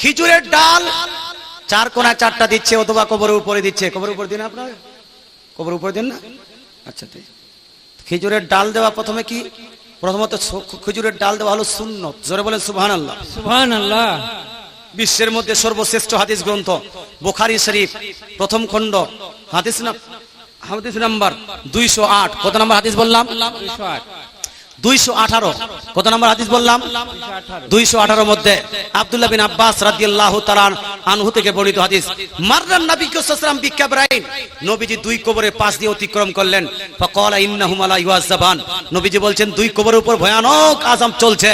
খিচুড়ের ডাল চার কোনা চারটা দিচ্ছে অথবা কবরের উপরে দিচ্ছে। কবরের উপরে দিন আপনার? কবরের উপরে দিন না? আচ্ছা খিচুড়ের ডাল দেওয়া প্রথমে কি? প্রথমত খিচুড়ের ডাল দেওয়া হলো শূন্য জোরে বলেন সুবহান আল্লাহ সুবহান আল্লাহ বিশ্বের মধ্যে সর্বশ্রেষ্ঠ হাদিস গ্রন্থ বোখারি শরীফ প্রথম খণ্ড হাদিস হাদিস নাম্বার দুইশো আট। কত নাম্বার হাদিস বললাম? দুইশো আট। দুইশো আঠারো। কত নাম্বার হাদিস বললাম? দুইশো আঠারো মধ্যে আব্দুল্লাহ বিন আব্বাস রাদিয়াল্লাহু তাআলা আনহু থেকে বর্ণিত হাদিস। মাররান নবী সাল্লাল্লাহু বিকাবরাইন। নবীজি দুই কবরের পাশ দিয়ে অতিক্রম করলেন। ফাকালা ইন্নাহুমা লা ইউআযাবান নবীজি বলছেন, দুই কবরের উপর ভয়ানক আযাব চলছে।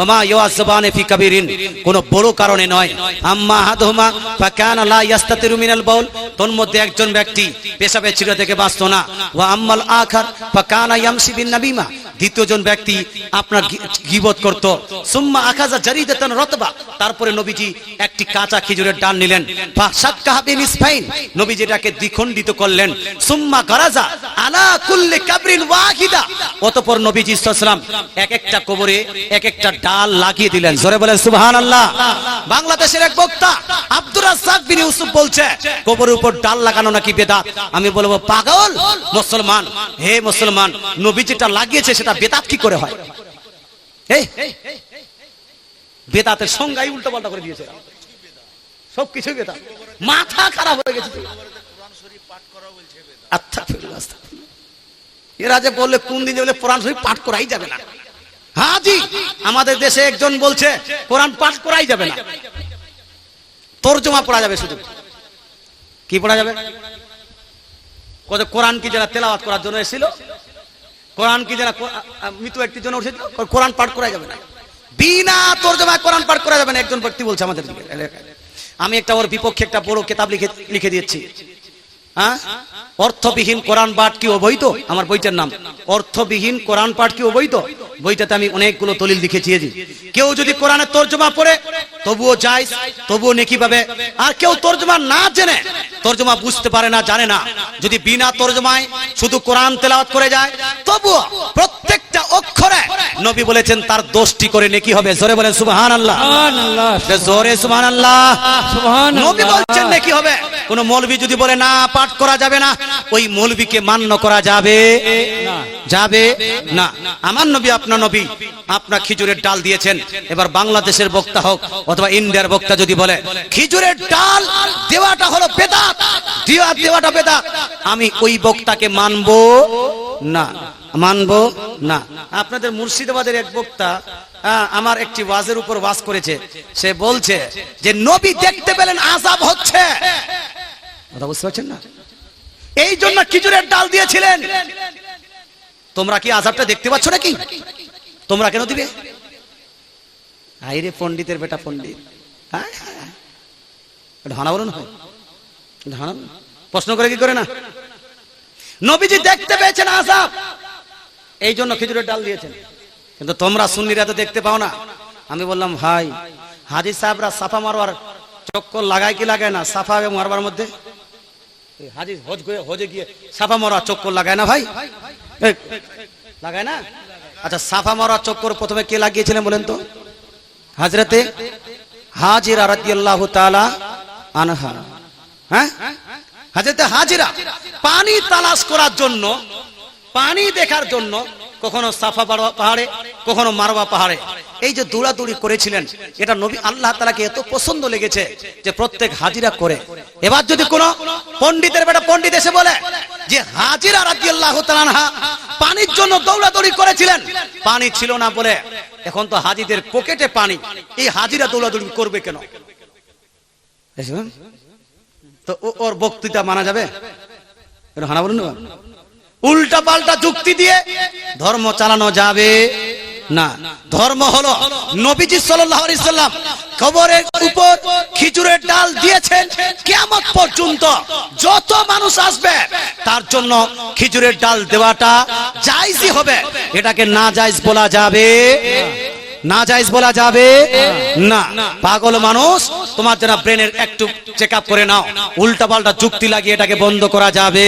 ওমা ইউআযাবান ফি কাবিরিন। কোন বড় কারণে নয়। আম্মা হাদহুমা ফাকানা লা ইয়াস্তাতিরু মিনাল বাউল। তোর মধ্যে একজন ব্যক্তি পেশাবে ছিঁড়ে থেকে বাঁচতো না। ওয়া আম্মাল আখার ফাকানা ইয়ামশি বিন নাবিমা। দ্বিতীয় জন ব্যক্তি আপনার গীবত করত। সুম্মা আখাজা জারিদাতান রতবা। তারপরে নবীজি একটি কাঁচা খেজুরের ডাল নিলেন। নবীজি এটাকে দ্বিখণ্ডিত করলেন। সুম্মা গারাজা আলা কুল্লি কাবরিন ওয়াহিদা। অতঃপর নবীজি সাল্লাল্লাহু এক একটা কবরে এক একটা ডাল লাগিয়ে দিলেন। জোরে বলেন, সুবহানাল্লাহ। বাংলাদেশের এক বক্তা আব্দুর রাজ্জাক বিন ইউসুফ বলছে, কবরের উপর ডাল লাগানো নাকি বেদাত? আমি বলব, পাগল মুসলমান, হে মুসলমান নবী যেটা লাগিয়েছে সেটা বেদাত কি করে হয়? বেদাতের সংজ্ঞাই উল্টো পাল্টা করে দিয়েছে। সব কিছু বেদাত। মাথা খারাপ হয়ে গেছে। এরা যে বললে কোন দিন বলে কোরআন শরীফ পাঠ করাই যাবে না। হ্যাঁ জি আমাদের দেশে একজন বলছে, কোরআন পাঠ করাই যাবে না। তর্জমা পড়া যাবে শুধু। কি পড়া যাবে? কোরআন কি যারা তেলাওয়াত করার জন্য এসেছিল? কোরআন কি যারা মৃত ব্যক্তির জন্য উঠেছিল কোরআন পাঠ করা যাবে না। বিনা তর্জমায় কোরআন পাঠ করা যাবে না। একজন ব্যক্তি বলছে আমাদের আমি একটা ওর বিপক্ষে একটা বড় কেতাব লিখে লিখে দিচ্ছি হ্যাঁ? অর্থবিহীন কোরআন পাঠ কি অবৈধ? আমার বইটার নাম। অর্থবিহীন কোরআন পাঠ কি অবৈধ? বইটাতে আমি অনেকগুলো দলিল লিখেছি এই যে। কেউ যদি কোরআনের তর্জমা পড়ে তবুও যায় তবুও নেকি পাবে আর কেউ তর্জমা না জেনে তর্জমা বুঝতে পারে না জানে না। যদি বিনা তর্জমায় শুধু কোরআন তেলাওয়াত করে যায় তবুও প্রত্যেকটা অক্ষরে নবী বলেছেন তার দোষটি করে নেকি হবে। জোরে বলেন সুবহানাল্লাহ। সুবহান আল্লাহ জোরে সুবহানাল্লাহ। সুবহান নবী বলছেন নাকি হবে। কোন মৌলবী যদি বলে না পাঠ করা যাবে না ওই মৌলবীকে মান্য করা যাবে। না। যাবে? না। আমার নবী আপনার নবী আপনার খিজুরের ডাল দিয়েছেন। এবার বাংলাদেশের বক্তা হোক অথবা ইন্ডিয়ার বক্তা যদি বলে খিজুরের ডাল দেওয়াটা হলো বেদাত দেওয়া দেওয়াটা বেদাত। আমি ওই বক্তাকে মানবো? না। মানবো? না। আপনাদের মুর্শিদাবাদের এক বক্তা আমার একটি ওয়াজের উপর ওয়াজ করেছে। সে বলছে যে নবী দেখতে পেলেন আজাব হচ্ছে। কথা বুঝতে পারছেন না? এই জন্য খিজুরের ডাল দিয়েছিলেন। তোমরা কি আজাবটা দেখতে পাচ্ছ নাকি? তোমরা কেন দিবে? আইরে পণ্ডিতের বেটা পণ্ডিত। হ্যাঁ, হ্যাঁ, হ্যাঁ। বলুন। হয় এটা প্রশ্ন করে কি করে না? নবীজি দেখতে পেয়েছেন আজাব এই জন্য খেজুরের ডাল দিয়েছেন। কিন্তু তোমরা সুন্নিরা তো দেখতে পাও না। আমি বললাম ভাই হাজি সাহেবরা সাফা মারবার চক্কর লাগায় কি লাগায় না? সাফা মারবার মধ্যে? হাজি হজ করে হজে গিয়ে সাফা মারা চক্কর লাগায় না ভাই? লাগায় না? আচ্ছা সাফা মারা চক্কর প্রথমে কে লাগিয়েছিলেন বলেন তো? হাজরতে হাজিরা রাদিয়াল্লাহু তাআলা আনহা। হ্যাঁ? হাজরতে হাজিরা, পানি তালাশ করার জন্য, পানি দেখার জন্য কখনো সাফা পাহাড়ে, কখনো মারবা পাহাড়ে। এই যে দৌড়াদৌড়ি করেছিলেন, এটা নবী আল্লাহ তালাকে এত পছন্দ লেগেছে যে প্রত্যেক হাজিরা করে। এবার যদি কোনো পণ্ডিতের বেটা পণ্ডিত এসে বলে যে হাজিরা রাজি আল্লাহ পানির জন্য দৌড়াদৌড়ি করেছিলেন, পানি ছিল না বলে এখন তো হাজিদের পকেটে পানি, এই হাজিরা দৌড়াদৌড়ি করবে কেন? তো ওর বক্তৃতা মানা যাবে? হানা বলুন উল্টা পাল্টা যুক্তি দিয়ে ধর্ম চালানো যাবে। না। ধর্ম হলো নবীজি সাল্লাম কবরের উপর খিজুরের ডাল দিয়েছেন কেমন পর্যন্ত। যত মানুষ আসবে, তার জন্য খিজুরের ডাল দেওয়াটা জায়েজই হবে। এটাকে না জায়েজ বলা যাবে না জায়েজ বলা যাবে? না। পাগল মানুষ তোমার যেন ব্রেনের একটু চেক আপ করে নাও। উল্টা পাল্টা যুক্তি লাগিয়ে এটাকে বন্ধ করা যাবে?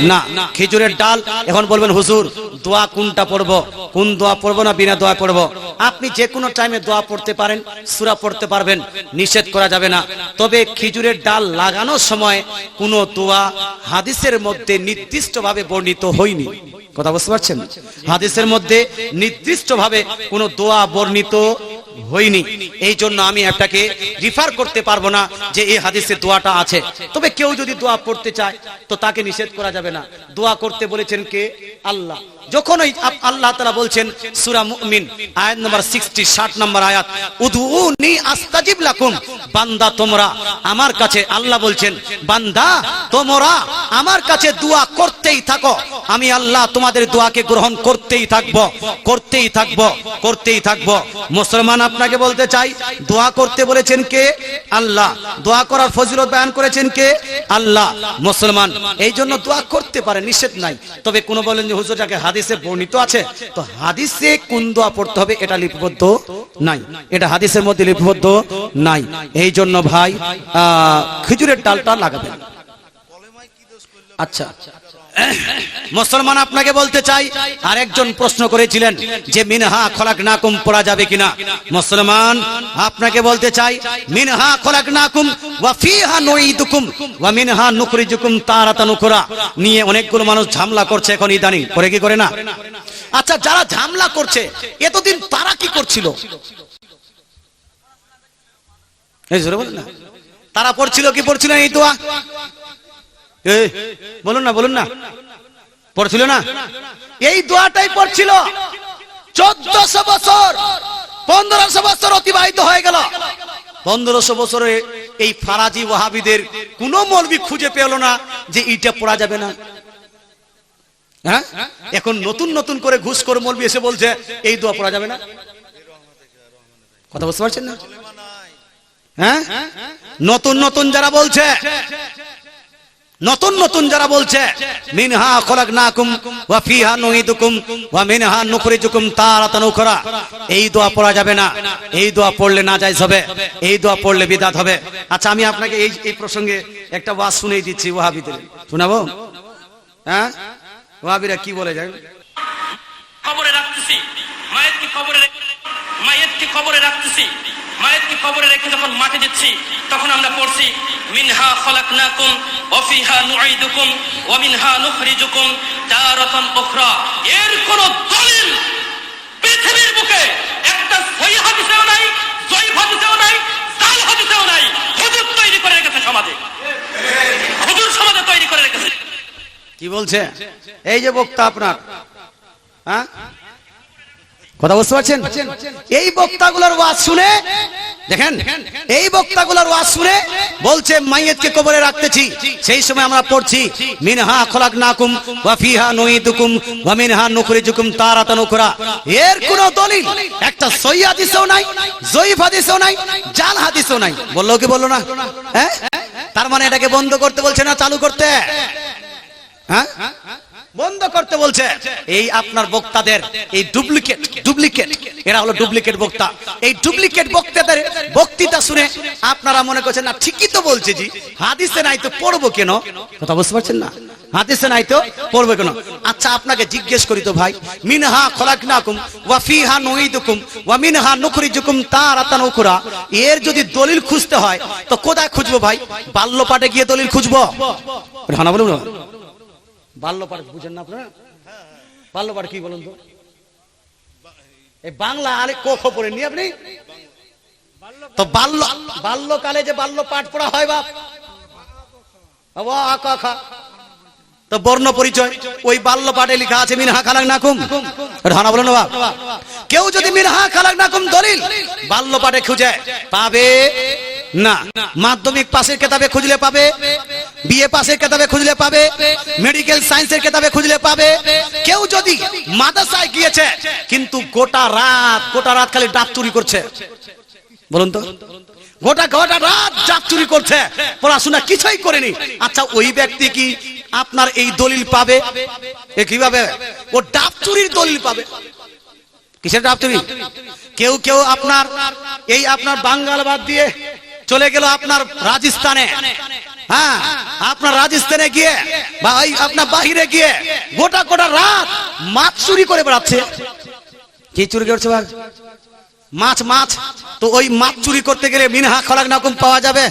না। খেজুরের ডাল এখন বলবেন হুজুর দোয়া কোনটা পড়ব? কোন দোয়া পড়ব না বিনা দোয়া পড়ব? আপনি যে কোনো টাইমে দোয়া পড়তে পারেন সুরা পড়তে পারবেন নিষেধ করা যাবে না। তবে খেজুরের ডাল লাগানোর সময় কোনো দোয়া হাদিসের মধ্যে নির্দিষ্টভাবে বর্ণিত হয়নি। কথা বুঝতে পারছেন? হাদিসের মধ্যে নির্দিষ্টভাবে কোনো দোয়া বর্ণিত হয়নি। এই জন্য আমি একটাকে রিফার করতে পারব না যে এই হাদিসে দোয়াটা আছে। তবে কেউ যদি দোয়া পড়তে চায়, তো তাকে নিষেধ করা যাবে না। দোয়া করতে বলেছেন কে? আল্লাহ। যখন ওই আপ- আল্লাহ তাআলা বলছেন সূরা মুমিন, আয়াত নাম্বার 60 60 নম্বর আয়াত, উদউনি আস্তাজিব লাকুম। বান্দা তোমরা, আমার কাছে আল্লাহ বলছেন, বান্দা, তোমরা আমার কাছে দোয়া করতেই থাকো। আমি আল্লাহ তোমাদের দোয়াকে গ্রহণ করতেই থাকব করতেই থাকব করতেই থাকব। মুসলমান আপনাকে বলতে চাই, দোয়া করতে বলেছেন কে? আল্লাহ। দোয়া করার ফজিলত বয়ান করেছেন কে? আল্লাহ। মুসলমান এই জন্য দোয়া করতে পারে, নিষেধ নাই। তবে কোন বলেন যে, হুজুর, যাকে হাদিসে বর্ণিত আছে, তো হাদিসে কোন দোয়া পড়তে হবে এটা লিপিবদ্ধ নাই। এটা হাদিসের মধ্যে লিপিবদ্ধ নাই। এই জন্য ভাই খেজুরের ডালটা লাগাবেন। আচ্ছা মুসলমান আপনাকে বলতে চাই, আরেকজন প্রশ্ন করেছিলেন যে মিনহা খলাক নাকুম পড়া যাবে কিনা। মুসলমান, আপনাকে বলতে চাই, মিনহা খলাক নাকুম ওয়া ফিহা নুইদুকুম ওয়া মিনহা নুখরিজুকুম তারাতান উখরা। নিয়ে অনেকগুলো মানুষ ঝামলা করছে এখন ইদানিং। করে কি করে না? আচ্ছা যারা ঝামলা করছে, এতদিন তারা কি করছিল? এই জোরে বলেন না। তারা পড়ছিল, কি পড়ছিল এই দোয়া? বলুন না বলুন না। পড়ছিল না? এই দোয়াটাই পড়ছিল। চোদ্দশো বছর, পনেরোশো বছর অতিবাহিত হয়ে গেল। পনেরোশো বছরে এই ফারাজি ওয়াহাবিদের কোন মলবি খুঁজে পেল না যে এইটা পড়া যাবে না। হ্যাঁ? এখন নতুন নতুন করে ঘুষ করে মলবি এসে বলছে, এই দোয়া পড়া যাবে না। কথা বুঝতে পারছেন না? হ্যাঁ? নতুন নতুন যারা বলছে নতুন নতুন যারা বলছে, মিনহা খলাকনাকুম ওয়া ফিহা নুইদুকুম ওয়া মিনহা নুখরিজুকুম তারাতান উখরা। এই দোয়া পড়া যাবে না। এই দোয়া পড়লে না যাইজ হবে। এই দোয়া পড়লে বিদাত হবে। আচ্ছা আমি আপনাকে এই এই প্রসঙ্গে একটা ওয়াজ শুনেই দিচ্ছি ওয়াহাবিদের। শোনাবো? হ্যাঁ? ওয়াহাবিরা কি বলে যায় কবরে রাখতেছি। মায়েরকে কবরে রেখে- মায়েরকে কবরে রাখতেছি? মায়েরকে কবরে রেখে যখন মাঠে দিচ্ছি, তখন আমরা পড়ছি, মিনহা খলাকনাকুম, ওয়া ফিহা নুঈদুকুম, ওয়া মিনহা নুখরিজুকুম, তারাতান উখরা। এর কোন দলিল পৃথিবীর বুকে, একটা সহি হাদিসেও নাই, জয়ীফ হাদিসেও নাই, জাল হাদিসেও নাই, হুজুর তৈরি করে রেখেছে সমাজে। হুজুর সমাজে তৈরি করে রেখেছে। কি বলছে? এই যে বক্তা আপনার হ্যাঁ? কথা বুঝতে পারছেন? এই বক্তাগুলোর ওয়াজ শুনে, দেখেন, এই বক্তাগুলোর ওয়াজ শুনে বলছে, মাইয়াতকে কবরে রাখতেছি, সেই সময় আমরা পড়ছি, মিনহা খলাকনাকুম ওয়া ফিহা নুইদুকুম ওয়া মিনহা নুখরিজুকুম তারাতান উখরা। এর কোন দলিল, একটা সহিহ হাদিসও নাই, জয়ীফ হাদিসও নাই, জাল হাদিসও নাই। বলল কি বলল না? হ্যাঁ? তার মানে এটাকে বন্ধ করতে বলছে না চালু করতে? হ্যাঁ? বন্ধ করতে বলছে, এই আপনার বক্তাদের, এই ডুপ্লিকেট ডুপ্লিকেট, এরা হলো ডুপ্লিকেট বক্তা। এই ডুপ্লিকেট বক্তাদের বক্তৃতা শুনে আপনারা মনে করছেন, না, ঠিকই তো বলছে জি, হাদিসে নাই তো পড়ব কেন? কথা বুঝতে পারছেন না? হাদিসে নাই তো পড়ব কেন? আচ্ছা আপনাকে জিজ্ঞেস করি তো ভাই, মিনহা খলাকনাকুম ওয়া ফিহা নুইদুকুম ওয়া মিনহা নুখরিজুকুম তারাতান উখরা। এর যদি দলিল খুঁজতে হয়, তো কোথায় খুঁজবো ভাই? বাল্যপাঠে গিয়ে দলিল খুঁজবো? হানা বলুন না বাল্যপাঠ বুঝেন না আপনারা? বাল্যপাঠ কি বলুন তো? এই বাংলা আরে ক খবরে নি আপনি? তো বাল্য, বাল্যকালে যে বাল্য পাঠ পড়া হয় বাপ। খ। তো বর্ণ পরিচয়, ওই বাল্য পাঠে লেখা আছে, মিনহা, খালাক, নাকুম। হানা বলুন না কেউ যদি মিনহা, খালাক, নাকুম দলিল, বাল্য পাঠে খুঁজে পাবে না। মাধ্যমিক পাশের কেতাবে খুঁজলে পাবে, বিএ পাশের কেতাবে খুঁজলে পাবে, মেডিকেল সায়েন্সের কেতাবে খুঁজলে পাবে। কেউ যদি মাদ্রাসায় গিয়েছে, কিন্তু গোটা রাত গোটা রাত খালি ডাক চুরি করছে। বলুন তো। গোটা গোটা রাত ডাক চুরি করছে। পড়াশোনা কিছুই করেনি। আচ্ছা ওই ব্যক্তি কি আপনার এই দলিল পাবে? এ কীভাবে? ও ডাক চুরির দলিল পাবে। কিসের ডাবতুরি কেউ কেউ আপনার, এই আপনার বাঙ্গাল বাদ দিয়ে চলে গেল আপনার রাজস্থানে। হ্যাঁ আপনার রাজস্থানে গিয়ে বা ওই আপনার বাহিরে গিয়ে গোটা গোটা রাত মাছ চুরি করে বেড়াচ্ছে। কি চুরি করছে ভাই? মাছ মাছ। তো ওই মাছ চুরি করতে গেলে মিনহা খলাক নাকুম পাওয়া যাবে।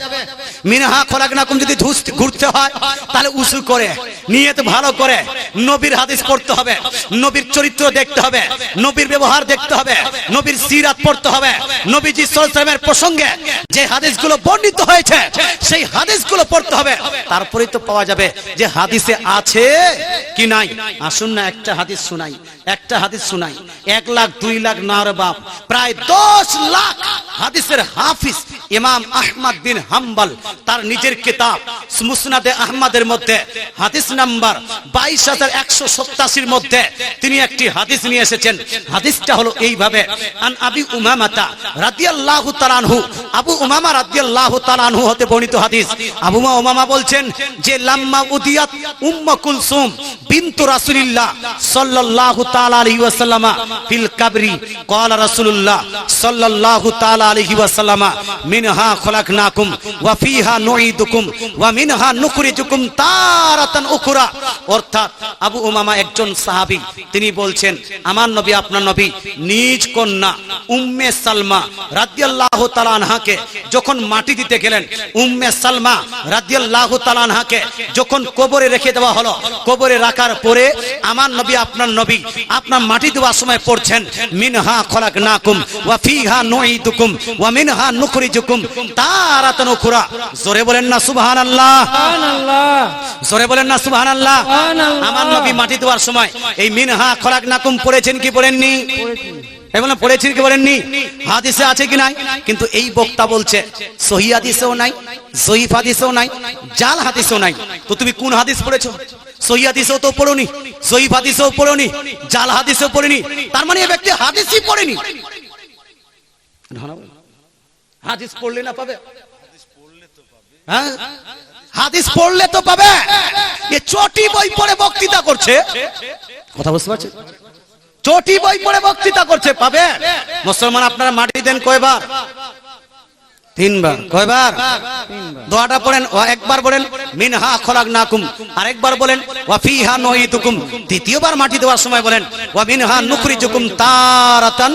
মিনহা খলাক নাকুম যদি ঘুরতে হয়, তাহলে উসু করে নিয়ে তো ভালো করে নবীর হাদিস পড়তে হবে, নবীর চরিত্র দেখতে হবে, নবীর ব্যবহার দেখতে হবে, নবীর সিরাত পড়তে হবে, নবীজি সাল্লামের প্রসঙ্গে যে হাদিসগুলো বর্ণিত হয়েছে, সেই হাদিসগুলো পড়তে হবে। তারপরেই তো পাওয়া যাবে যে হাদিসে আছে কি নাই। আসুন না, একটা হাদিস শুনাই, একটা হাদিস শুনাই। এক লাখ, দুই লাখ নার বাপ, প্রায় দশ লাখ হাদিসের হাফিজ ইমাম আহমদ বিন হাম্বাল তার নিজের কিতাব। মুসনাদে মধ্যে, হাদিস নাম্বার বাইশ হাজার একশো সত্তাশির মধ্যে তিনি একটি হাদিস নিয়ে এসেছেন। হাদিসটা হলো এইভাবে, আন আবি উমামাতা আবু উমামা হতে বর্ণিত হাদিস। আবু উমামা বলছেন যে, লাম্মা উদিয়াত কুলসুম সাল্লাল্লাহু তাআলা আলাইহি ফিল কাবরি মিনহা খলাকনাকুম ওয়া তিনি বলছেন, আমার নবী, আপনার নবী নিজ কন্যা উম্মে সালমা যখন মাটি দিতে গেলেন, উম্মে সালমা যখন কবরে রেখে দেওয়া হলো, কবরে রাখার পরে আমার নবী, আপনার নবী, আপনার মাটি দেওয়ার সময় পড়ছেন, মিনহা খলাকনাকুম ওয়া ফিহা নুঈদুকুম ওয়া মিনহা নুখরিজুকুম তারাতান জোরে বলেন না, সুবহানাল্লাহ। জোরে বলেন না সুবহানাল্লাহ। সুবহানাল্লাহ। আমার নবী মাটি দেওয়ার সময় এই মিনহা খলাকনাকুম পড়েছেন কি পড়েননি? পড়েছেন কি বলেননি হাদিসে আছে কি নাই? কিন্তু এই বক্তা বলছে সহি হাদিসেও নাই জয়ীফ হাদিসেও নাই জাল হাদিসেও নাই। তো তুমি কোন হাদিস পড়েছো? সহি হাদিসেও তো পড়োনি জয়ীফ হাদিসেও পড়োনি জাল হাদিসেও পড়েনি। তার মানে এই ব্যক্তি হাদিসই পড়েনি। হাদিস পড়লে না পাবে? হ্যাঁ? হাদিস পড়লে তো পাবে। এ চটি বই পড়ে বক্তৃতা করছে। কথা বুঝতে পারছেন? চটি বই পড়ে বক্তৃতা করছে পাবে? মুসলমান আপনারা মাটি দেন কয়বার? তিনবার। কয়বার? দোয়াটা পড়েন একবার বলেন মিনহা খলাক নাকুম আরেকবার বলেন ওয়া ফিহা নুঈদুকুম দ্বিতীয়বার মাটি দেওয়ার সময় বলেন ওয়া মিনহা নুখরিজুকুম তারাতান।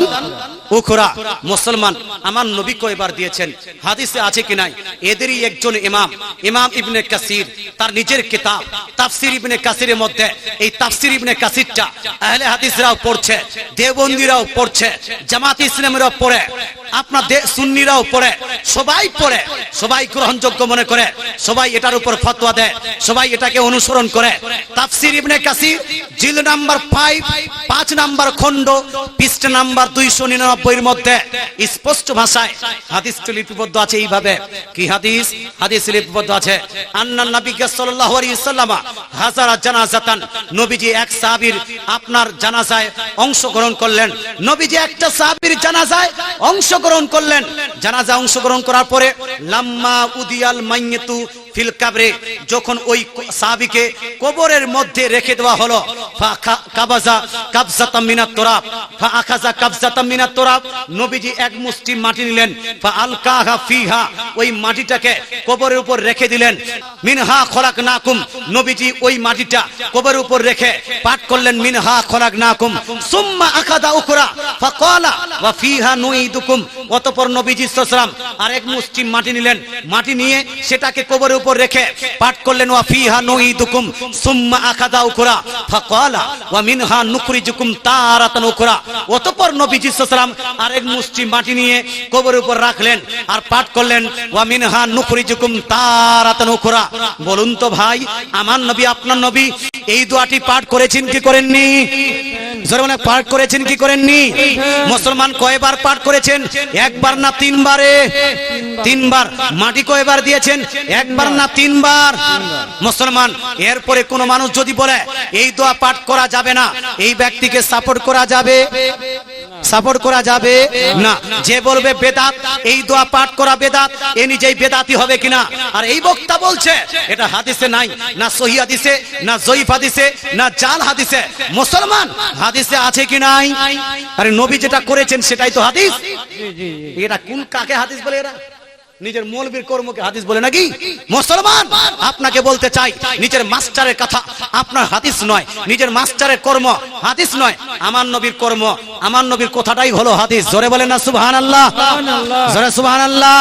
উখরা, মুসলমান, আমার নবী এবার দিয়েছেন? হাদিসে আছে কি নাই? এদেরই একজন ইমাম ইমাম ইবনে কাসির, তার নিজের কিতাব, তাফসির ইবনে কাসিরের মধ্যে, এই তাফসির ইবনে কাসিরটা আহলে হাদিসরাও পড়ছে, দেওবন্দিরাও পড়ছে, জামাত ইসলামরাও পড়ে, আপনার সুন্নিরাও পড়ে, সবাই পড়ে, সবাই গ্রহণযোগ্য মনে করে, সবাই এটার উপর ফতোয়া দেয়, সবাই এটাকে অনুসরণ করে। তাফসির ইবনে কাসির, জিল নাম্বার 5 পাঁচ নাম্বার খন্ড পৃষ্ঠা নাম্বার 299 নিরানব্বইয়ের মধ্যে স্পষ্ট ভাষায় হাদিস লিপিবদ্ধ আছে এইভাবে। কি হাদিস? হাদিস লিপিবদ্ধ আছে। আন্নান নবী সাল্লাল্লাহু আলাইহি সাল্লামা হাজারা জানাজাতান নবীজি এক সাহাবীর আপনার জানাজায় অংশ গ্রহণ করলেন। নবীজি একটা সাহাবীর জানাজায় অংশ গ্রহণ করলেন। জানাজা অংশ গ্রহণ করার পরে, লাম্মা উদিয়াল মাইয়িতু ফিল কাবরে, যখন ওই সাহাবীকে কবরের মধ্যে রেখে দেওয়া হলো, ফা কাবাজা কাবজাতাম মিনাত তুরাব, ফা আখাজা কাবজাতাম মিনাত তুরাব, নবীজি এক মুষ্টি মাটি নিলেন, ফা আলকাহা ফিহা, ওই মাটিটাকে কবরের উপর রেখে দিলেন। মিনহা খলাকনাকুম, নবীজি ওই মাটিটা কবরের উপর রেখে পাঠ করলেন, মিনহা খলাকনাকুম, সুম্মা আখাদা উকরা ফাকালা ওয়া ফিহা নুঈদুকুম। অতঃপর নবীজি সাল্লাল্লাহু আরেক মুষ্টি মাটি নিলেন, মাটি নিয়ে সেটাকে কবরের উপর রেখে পাঠ করলেন, ওয়া ফিহা নুঈদুকুম সুম্মা আখাদা উকরা ফাকালা, ওয়া মিনহা নুখরিজুকুম তারাতান উকরা অতঃপর নবীজি সাল্লাল্লাহু আরেক মুষ্টি মাটি নিয়ে কবরের উপর রাখলেন আর পাঠ করলেন, ওয়া মিনহা নুখরিজুকুম তারাতান উকরা বলুন তো ভাই, আমার নবী, আপনার নবী, এই দোয়াটি পাঠ করেছেন কি করেননি? জোরে পাঠ করেছেন, কি করেননি? মুসলমান কয়বার পাঠ করেছেন? একবার না তিনবারে? তিনবার। মাটি কয়বার দিয়েছেন? একবার না তিনবার? মুসলমান, এরপরে কোনো মানুষ যদি বলে, এই দোয়া পাঠ করা যাবে না, এই ব্যক্তিকে সাপোর্ট করা যাবে? সাপোর্ট করা যাবে? না। যে বলবে বেদাত এই দোয়া পাঠ করা বেদাত এ নিজেই বেদাতি হবে কিনা? আর এই বক্তা বলছে এটা হাদিসে নাই না সহি হাদিসে না জয়ীফ হাদিসে না জাল হাদিসে। মুসলমান হাদিসে আছে কি নাই? আরে নবী যেটা করেছেন সেটাই তো হাদিস। এটা কোন কাকে হাদিস বলে এরা? নিজের মৌলবীর কর্মকে হাদিস বলে নাকি? মুসলমান আপনাকে বলতে চাই নিজের মাস্টারের কথা আপনার হাদিস নয় নিজের মাস্টারের কর্ম হাদিস নয় আমার নবীর কর্ম আমার নবীর কথাটাই হলো হাদিস। জোরে বলেন না সুবহান আল্লাহ। জোরে সুবহান আল্লাহ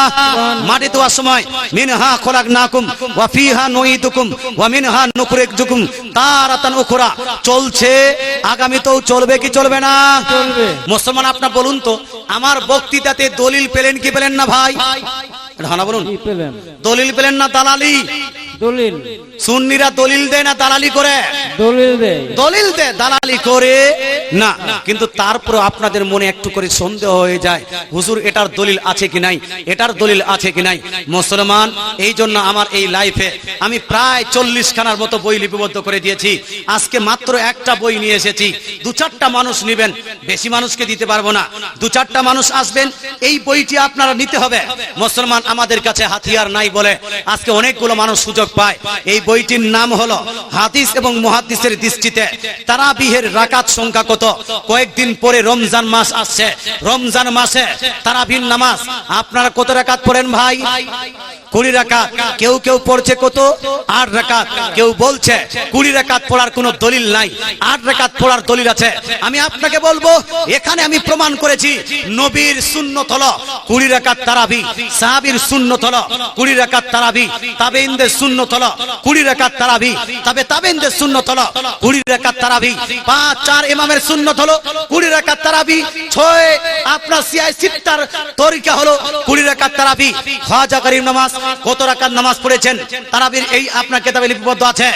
মাটি দেওয়ার সময় মিনহা খোলাক নাকুম ওয়া ফিহা নুইদুকুম ওয়া মিনহা নুখরিজুকুম। তারাতান উখরা চলছে আগামীতেও চলবে কি চলবে না? চলবে। মুসলমান আপনার বলুন তো আমার বক্তৃতাতে দলিল পেলেন কি পেলেন না ভাই। হানা বলুন। দলিল পেলেন না দালালি? দলিল। সুন্নিরা দলিল দেয় না দালালি করে? দলিল দেয়। দলিল দে দালালি করে? না কিন্তু তারপর আপনাদের মনে একটু করে সন্দেহ হয়ে যায় হুজুর এটার দলিল আছে কি নাই? এটার দলিল আছে কি নাই? মুসলমান এই জন্য আমার এই লাইফে আমি প্রায় চল্লিশ খানার মতো বই লিপিবদ্ধ করে দিয়েছি। আজকে মাত্র একটা বই নিয়ে এসেছি। দু চারটা মানুষ নিবেন বেশি মানুষকে দিতে পারব না। দু চারটা মানুষ আসবেন এই বইটি আপনারা নিতে হবে। মুসলমান আমাদের কাছে হাতিয়ার নাই বলে আজকে অনেকগুলো মানুষ সুযোগ পায়। এই বইটির নাম হলো হাদিস এবং মুহাদ্দিসের দৃষ্টিতে তারাবিহের রাকাত সংখ্যা কত? কয়েকদিন পরে রমজান মাস আসছে। রমজান মাসে নামাজ আপনারা কত রাকাত পড়েন ভাই? কুড়ি রাকাত। কেউ কেউ পড়ছে কত? আট রাকাত। কেউ বলছে কুড়ি রাকাত পড়ার কোনো দলিল নাই। আট রাকাত পড়ার দলিল আছে। আমি আপনাকে বলব, এখানে আমি প্রমাণ করেছি, নবীর সুন্নত হলো কুড়ি রাকাত তারাবি সাহাবীর সুন্নত হলো কুড়ি রাকাত তারাবি তাবেইনদের সুন্নত হলো কুড়ি রাকাত তারাবি। তবে তাবেইনদের সুন্নত কুড়ি তারাবি। পাঁচ, চার কুড়ি তারাবি। ছয়, আপনার তরিকা হলো কুড়ি তারাবি। খাজা করিম নামাজ কত নামাজ পড়েছেন? তারাবির এই আপনার কেতাবে লিপিবদ্ধ আছে।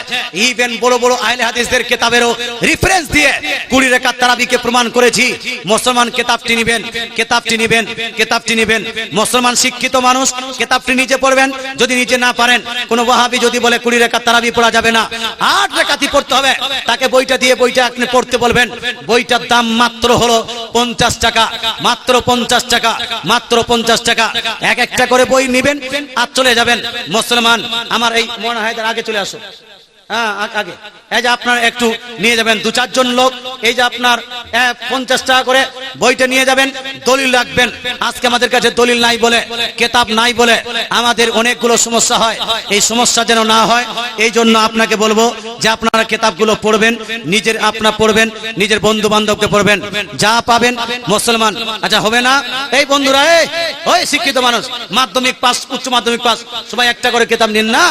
ইভেন বড় বড় হাদিসদের কেতাবেরও দিয়ে কুড়ি তারাবিকে প্রমাণ করেছি। মুসলমান কেতাবটি নেবেন কেতাবটি নেবেন কেতাবটি নেবেন। মুসলমান শিক্ষিত মানুষ, কেতাবটি নিজে পড়বেন। যদি নিজে না পারেন, কোন ওয়াহাবি যদি বলে কুড়ি রেখা তারাবি পড়া যাবে না, আট রেখাতি পড়তে হবে। তাকে বইটা দিয়ে বইটা আপনি পড়তে বলবেন। বইটার দাম মাত্র হলো পঞ্চাশ টাকা, মাত্র পঞ্চাশ টাকা, মাত্র পঞ্চাশ টাকা। এক একটা করে বই নিবেন আর চলে যাবেন। মুসলমান, আমার এই মনে হয় আগে চলে আসো। হ্যাঁ আগে। এই যে আপনার একটু নিয়ে যাবেন, দু চারজন লোক, এই যে আপনার পঞ্চাশ টাকা করে বইটা নিয়ে যাবেন, দলিল রাখবেন। আজকে আমাদের কাছে দলিল নাই বলে, কেতাব নাই বলে আমাদের অনেকগুলো সমস্যা হয়। এই সমস্যা যেন না হয়, এই জন্য আপনাকে বলব যে আপনারা কেতাবগুলো পড়বেন, নিজের আপনার পড়বেন, নিজের বন্ধু বান্ধবকে পড়বেন, যা পাবেন মুসলমান। আচ্ছা হবে না? এই বন্ধুরা ওই শিক্ষিত মানুষ, মাধ্যমিক পাস, উচ্চ মাধ্যমিক পাস, সবাই একটা করে কেতাব নিন না?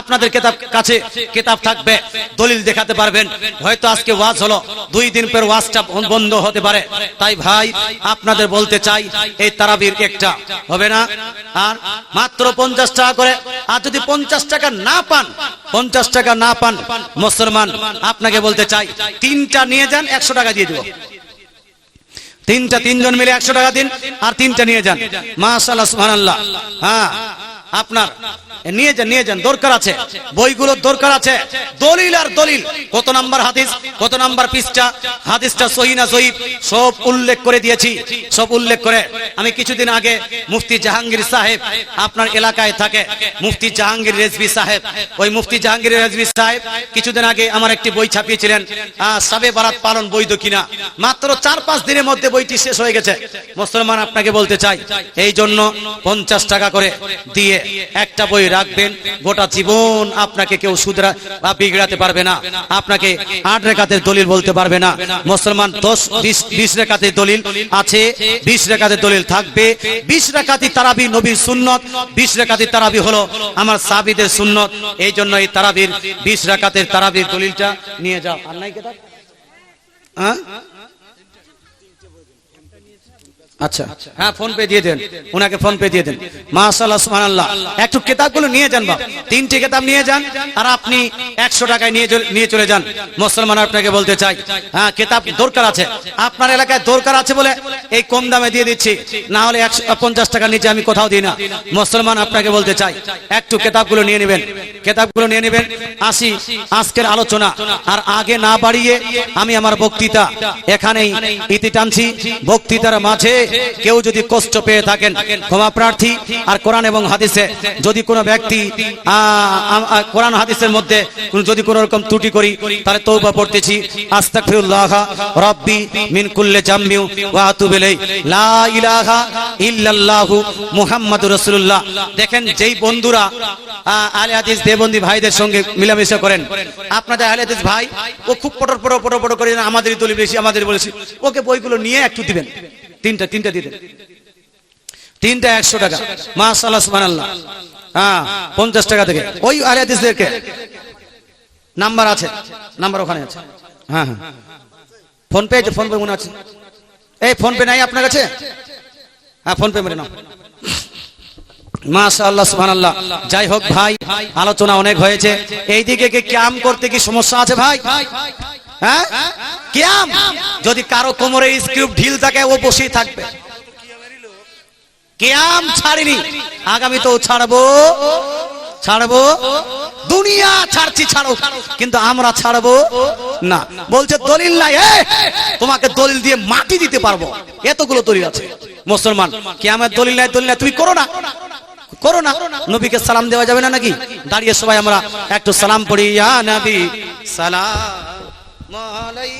আপনাদের কেতাব কাছে, কেতাব থাকবে, দলিল দেখাতে পারবেন। হয়তো আজকে ওয়াজ হলো, দুই দিন পর ওয়াজটা বন্ধ হতে পারে। তাই ভাই, আপনাদের বলতে চাই, এই তারাবির একটা, হবে না? আর মাত্র পঞ্চাশ টাকা করে, আর যদি পঞ্চাশ টাকা না পান, পঞ্চাশ টাকা না পান, মুসলমান, আপনাকে বলতে চাই, তিনটা নিয়ে যান, একশো টাকা দিয়ে দেবো। তিনটা তিনজন মিলে একশো টাকা দিন, আর তিনটা নিয়ে যান। মাশাল্লাহ সুবহানাল্লাহ। হ্যাঁ। আপনার, নিয়ে যান নিয়ে যান, দরকার আছে। বইগুলোর দরকার আছে। দলিল আর দলিল। কত নাম্বার হাদিস, কত নাম্বার পৃষ্ঠা? হাদিসটা সহি না সহি? সব উল্লেখ করে দিয়েছি। সব উল্লেখ করে। আমি কিছুদিন আগে মুফতি জাহাঙ্গীর সাহেব আপনার এলাকায় থাকে। মুফতি জাহাঙ্গীর রেজবি সাহেব। ওই মুফতি জাহাঙ্গীর রেজবি সাহেব কিছুদিন আগে আমার একটি বই ছাপিয়েছিলেন। সাবে বারাত পালন বৈধ কিনা। মাত্র চার পাঁচ দিনের মধ্যে বইটি শেষ হয়ে গেছে। মুসলমান আপনাকে বলতে চাই, এই জন্য পঞ্চাশ টাকা করে দিয়ে একটা বই রাখবেন, গোটা জীবন আপনাকে কেউ সুদরা বা বিগড়াতে পারবে না। আপনাকে আট রেখাতের দলিল বলতে পারবে না। মুসলমান দশ, বিশ বিশ রেখাতের দলিল আছে, বিশ রেখাতের দলিল থাকবে। বিশ রেখাতি তারাবি নবীর সুন্নত, বিশ রেখাতি তারাবি হলো আমার সাবিদের সুন্নত। এই জন্য এই তারাবির, বিশ রেখাতের তারাবির দলিলটা নিয়ে যাও। আর নাই কেতাব? হ্যাঁ? আচ্ছা। হ্যাঁ ফোন পে দিয়ে দেন। ওনাকে ফোন পে দিয়ে দেন। নিয়ে যান বাপ। তিনটি নিয়ে যান আর আপনি একশো টাকায় নিয়ে চলে- যান। মুসলমান আপনাকে বলতে চাই। হ্যাঁ দরকার আছে। আপনার এলাকায় দরকার আছে বলে এই কম দামে দিয়ে দিচ্ছি। না হলে টাকার নিচে আমি কোথাও দিই না। মুসলমান আপনাকে বলতে চাই। একটু কিতাবগুলো নিয়ে নেবেন। কিতাবগুলো নিয়ে নেবেন। আসি, আজকের আলোচনা। আর আগে না বাড়িয়ে আমি আমার বক্তৃতা এখানেই ইতি টানছি। বক্তৃতার মাঝে কেউ যদি কষ্ট পেয়ে থাকেন, ক্ষমা প্রার্থী আর কোরআন এবং হাদিসে যদি কোনো ব্যক্তি কোরআন হাদিসের মধ্যে যদি কোনো রকম ত্রুটি করি, তাহলে তৌবা পড়তেছি। রাব্বি মিন কুল্লি ওয়া আতুবু লা ইলাহা ইল্লাল্লাহু মুহাম্মাদুর রাসূলুল্লাহ। দেখেন যেই বন্ধুরা আলে হাদিস ভাইদের সঙ্গে মিলামিশা করেন। আপনাদের আলে হাদিস ভাই, ও খুব পটর পটর পটর করে আমাদেরই দলি বেশি আমাদের বলেছি, ওকে বইগুলো নিয়ে একটু দিবেন। তিনটা তিনটা দিয়ে দেন। তিনটা একশো টাকা। মাশাআল্লাহ, সুবহানাল্লাহ। হ্যাঁ পঞ্চাশ টাকা থেকে। ওই আলে হাদিসদেরকে। নাম্বার আছে। নাম্বার ওখানে আছে। হ্যাঁ হ্যাঁ। ফোন পে ফোন পে মনে আছে। এই ফোন পে নাই আপনার কাছে? হ্যাঁ ফোন পে মেরে নাও। যাই হোক ভাই, আলোচনা অনেক হয়েছে। এইদিকে কি ক্যাম করতে কি সমস্যা আছে ভাই? হ্যাঁ? ক্যাম? যদি কারও কোমরে স্ক্রিপ ঢিল থাকে, ও বসেই থাকবে। ক্যাম ছাড়িনি। আগামী তো ছাড়বো। ছাড়বো। দুনিয়া ছাড়ছি, ছাড়ো। কিন্তু আমরা ছাড়বো না। বলছে, দলিল নাই তোমাকে দলিল দিয়ে মাটি দিতে পারব। এতগুলো দলিল আছে, মুসলমান। কি আমার দলিল নাই দলিল নাই। তুমি করো না। করো না। নবীকে সালাম দেওয়া যাবে না নাকি? দাঁড়িয়ে সবাই আমরা একটু সালাম পড়ি, ইয়া নবী, সালাম। மாலை